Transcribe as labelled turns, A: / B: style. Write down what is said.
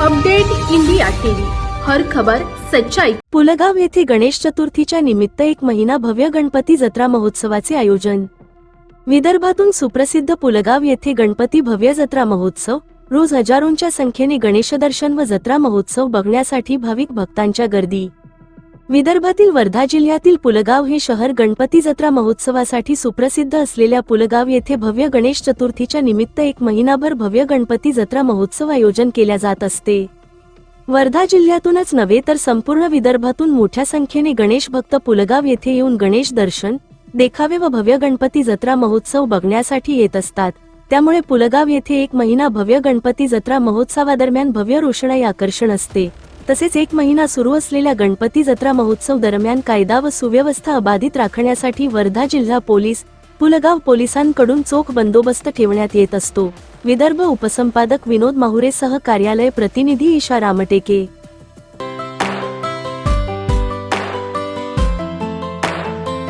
A: Update India TV. हर खबर सच्चाई.
B: पुलगाव येथे गणेश चतुर्थीच्या निमित्त एक महिना भव्य गणपती जत्रा महोत्सवाचे आयोजन. विदर्भातून सुप्रसिद्ध पुलगाव येथे गणपती भव्य जत्रा महोत्सव. रोज हजारोंच्या संख्येने गणेश दर्शन व जत्रा महोत्सव बघण्यासाठी भाविक भक्तांच्या गर्दी. विदर्भातील वर्धा जिल्ह्यातील पुलगाव हे शहर गणपती जत्रा महोत्सवासाठी सुप्रसिद्ध असलेल्या पुलगाव येथे भव्य गणेश चतुर्थीच्या निमित्त एक महिनाभर भव्य गणपती जत्रा महोत्सव आयोजन केल्या जात असते. वर्धा जिल्ह्यातूनच नव्हे तर संपूर्ण विदर्भातून मोठ्या संख्येने गणेश भक्त पुलगाव येथे येऊन गणेश दर्शन देखावे व भव्य गणपती जत्रा महोत्सव बघण्यासाठी येत असतात. त्यामुळे पुलगाव येथे एक महिना भव्य गणपती जत्रा महोत्सवादरम्यान भव्य रोषणाई आकर्षण असते. तसेच एक महिना सुरू असलेल्या गणपती जत्रा महोत्सव दरम्यान कायदा व सुव्यवस्था अबाधित राखण्यासाठी वर्धा जिल्हा पोलीस पुलगाव पोलिसांकडून चोख बंदोबस्त ठेवण्यात येत असतो. विदर्भ उपसंपादक विनोद माहुरेसह कार्यालय प्रतिनिधी ईशा रामटेके.